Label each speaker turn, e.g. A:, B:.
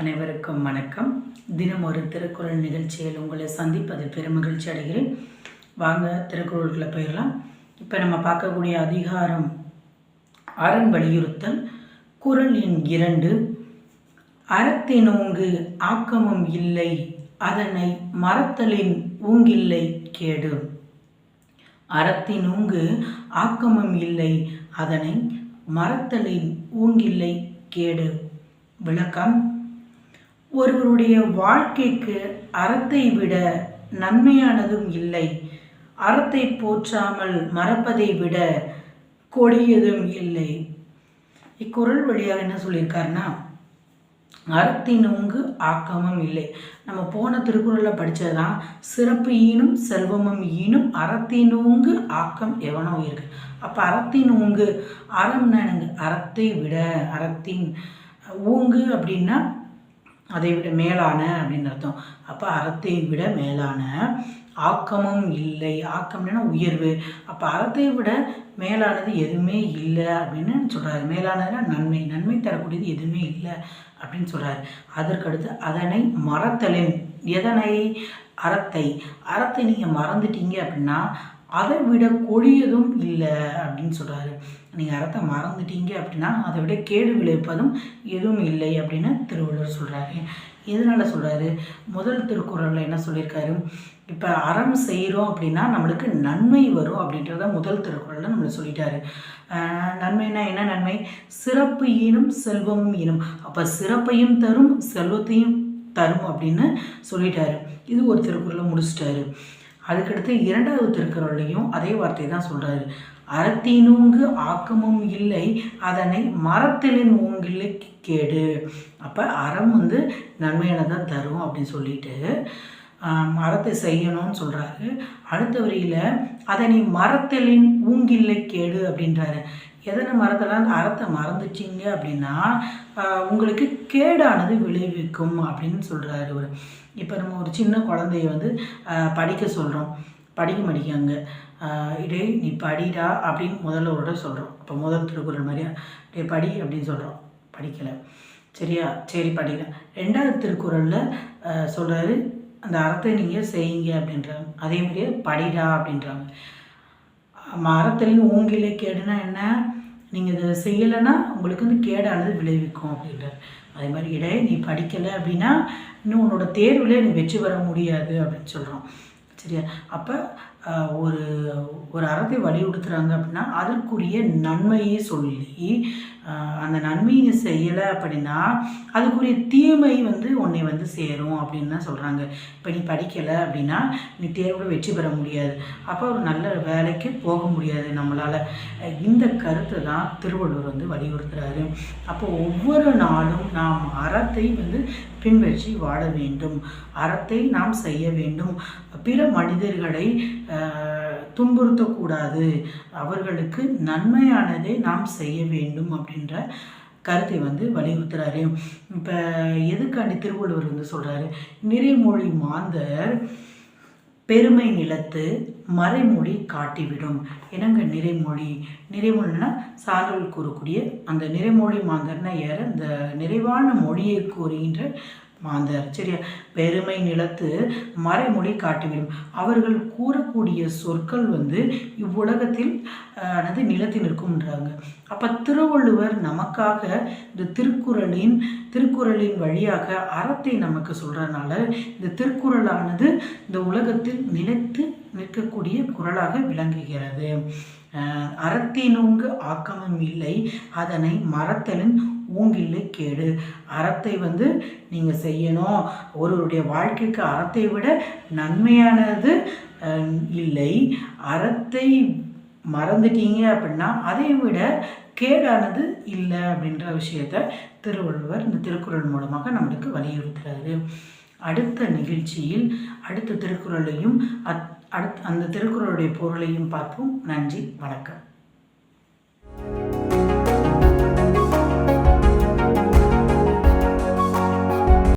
A: அனைவருக்கும் வணக்கம். தினம் ஒரு திருக்குறள் நிகழ்ச்சியில் உங்களை சந்திப்பது பெருமகிழ்ச்சி அடைகிறேன். வாங்க திருக்குறள்களை போயிடலாம். இப்போ நம்ம பார்க்கக்கூடிய அதிகாரம் அரண் வலியுறுத்தல். குரல் எண் இரண்டு. அறத்தினோங்கு ஆக்கமும் இல்லை அதனை மறத்தலின் ஊங்கில்லை கேடு. அறத்தின் ஊங்கு ஆக்கமும் இல்லை அதனை மறத்தலின் ஊங்கில்லை கேடு. விளக்கம் ஒருவருடைய வாழ்க்கைக்கு அறத்தை விட நன்மையானதும் இல்லை. அறத்தை போற்றாமல் மறப்பதை விட கொடியதும் இல்லை. இக்குறள் வழியாக என்ன சொல்லியிருக்காருன்னா அறத்தினுங்கு ஆக்கமும் இல்லை. நம்ம போன திருக்குறளில் படித்ததுதான் சிறப்பு ஈனும் செல்வமும் ஈனும் அறத்தினூங்கு ஆக்கம் எவனோ இருக்கு. அப்போ அறத்தின் ஊங்கு அறம்னா எனக்கு அறத்தை விட அறத்தின் ஊங்கு அப்படின்னா அதை விட மேலான அப்படின்னு அர்த்தம். அப்போ அறத்தை விட மேலான ஆக்கமும் இல்லை. ஆக்கம்னா உயர்வு. அப்போ அறத்தை விட மேலானது எதுவுமே இல்லை அப்படின்னு சொல்கிறாரு மேலானதுனா நன்மை. நன்மை தரக்கூடியது எதுவுமே இல்லை அப்படின்னு சொல்கிறாரு அதற்கடுத்து அதனை மறத்தலின். எதனை? அறத்தை. அறத்தை நீங்கள் மறந்துட்டீங்க அப்படின்னா அதை விட கொடியதும் இல்லை அப்படின்னு சொல்கிறாரு நீங்கள் அறத்தை மறந்துட்டீங்க அப்படின்னா அதை விட கேடு விளைவிப்பதும் எதுவும் இல்லை அப்படின்னு திருவள்ளுவர் சொல்கிறாரு எதனால் சொல்கிறாரு முதல் திருக்குறளில் என்ன சொல்லியிருக்காரு? இப்போ அறம் செய்கிறோம் அப்படின்னா நம்மளுக்கு நன்மை வரும் அப்படின்றத முதல் திருக்குறளில் நம்மளை சொல்லிட்டாரு. நன்மைனா என்ன நன்மை? சிறப்பு ஈனும் செல்வமும் ஈனும். அப்போ சிறப்பையும் தரும் செல்வத்தையும் தரும் அப்படின்னு சொல்லிட்டாரு. இது ஒரு திருக்குறளை முடிச்சிட்டாரு. அதுக்கடுத்து இரண்டாவது திருக்குறள்லையும் அதே வார்த்தையை தான் சொல்கிறாரு அறத்தினூங்கு ஆக்கமும் இல்லை அதனை மரத்திலின் ஊங்கில்லை கேடு. அப்போ அறம் வந்து நன்மையானதான் தரும் அப்படின்னு சொல்லிட்டு மரத்தை செய்யணும்னு சொல்கிறாரு அடுத்த வரியில் அதனை மரத்தலின் ஊங்கில்லை கேடு அப்படின்றாரு. எதனை மரத்தெல்லாம் அறத்தை மறந்துச்சிங்க அப்படின்னா உங்களுக்கு கேடானது விளைவிக்கும் அப்படின்னு சொல்கிறாரு ஒரு இப்போ நம்ம ஒரு சின்ன குழந்தைய வந்து படிக்க சொல்கிறோம் படிக்க மாட்டேங்காங்க இடே நீ படிடா அப்படின்னு முதல்ல ஒரு சொல்கிறோம் இப்போ முதல் திருக்குறள் மாதிரியா? டே படி அப்படின்னு சொல்கிறோம் படிக்கலை. சரியா? சரி படிக்கல ரெண்டாவது திருக்குறளில் சொல்கிறாரு அந்த அறத்தை நீங்கள் செய்யுங்க அப்படின்றாங்க. அதே மாதிரியே படிடா அப்படின்றாங்க. மரத்துலேயும் ஊங்கிலே கேடுனா என்ன? நீங்கள் இதை செய்யலைன்னா உங்களுக்கு வந்து கேடானது விளைவிக்கும் அப்படின்றார். அதே மாதிரி இடையே நீ படிக்கலை அப்படின்னா இன்னும் உன்னோட தேர்வில் நீ வெற்றி பெற முடியாது அப்படின்னு சொல்கிறோம் சரியா? அப்போ ஒரு ஒரு அறத்தை வலியுறுத்துகிறாங்க அப்படின்னா அதற்குரிய நன்மையை சொல்லி அந்த நன்மையை நீ செய்யலை அப்படின்னா அதுக்குரிய தீமை வந்து உன்னை வந்து சேரும் அப்படின்னு தான் சொல்கிறாங்க இப்போ நீ படிக்கலை அப்படின்னா நீ தேர்வில் வெற்றி பெற முடியாது. அப்போ ஒரு நல்ல வேலைக்கு போக முடியாது நம்மளால். இந்த கருத்தை தான் திருவள்ளுவர் வந்து வலியுறுத்துகிறாரு அப்போ ஒவ்வொரு நாளும் நாம் அறத்தை வந்து பின்பற்றி வாழ வேண்டும். அறத்தை நாம் செய்ய வேண்டும். பிற மனிதர்களை துன்புறுத்தக்கூடாது. அவர்களுக்கு நன்மையானதை நாம் செய்ய வேண்டும் அப்படின்ற கருத்தை வந்து வலியுறுத்துறாரு. இப்போ எதுக்காண்டி திருவள்ளுவர் வந்து சொல்கிறாரு நிறைமொழி மாந்தர் பெருமை நிலத்து மறைமொழி காட்டிவிடும். என்னங்க நிறைமொழி? நிறைமொழினா சான்றல் கூறக்கூடிய அந்த நிறைமொழி மாந்தர்னா யார்? அந்த நிறைவான மொழியை கூறுகின்ற மாந்தர். சரியா? பெருமை நிலத்து மறைமொழி காட்டிவிடும். அவர்கள் கூறக்கூடிய சொற்கள் வந்து இவ்வுலகத்தில் அது நிலத்தில் இருக்கும்ன்றாங்க அப்போ திருவள்ளுவர் நமக்காக இந்த திருக்குறளின் திருக்குறளின் வழியாக அறத்தை நமக்கு சொல்கிறனால இந்த திருக்குறளானது இந்த உலகத்தில் நிலைத்து நிற்கக்கூடிய குரலாக விளங்குகிறது. அறத்தினுங்கு ஆக்கமும் இல்லை. அதனை மரத்தலின் ஊங்கில்லை கேடு. அறத்தை வந்து நீங்கள் செய்யணும். ஒருவருடைய வாழ்க்கைக்கு அறத்தை விட நன்மையானது இல்லை. அறத்தை மறந்துட்டீங்க அப்படின்னா அதை விட கேடானது இல்லை அப்படின்ற விஷயத்த திருவள்ளுவர் இந்த திருக்குறள் மூலமாக நம்மளுக்கு வலியுறுத்துறாரு. அடுத்த நிகழ்ச்சியில் அடுத்த திருக்குறளையும் அத் அடுத் அந்த திருக்குறளுடைய பொருளையும் பார்ப்போம். நன்றி. வணக்கம்.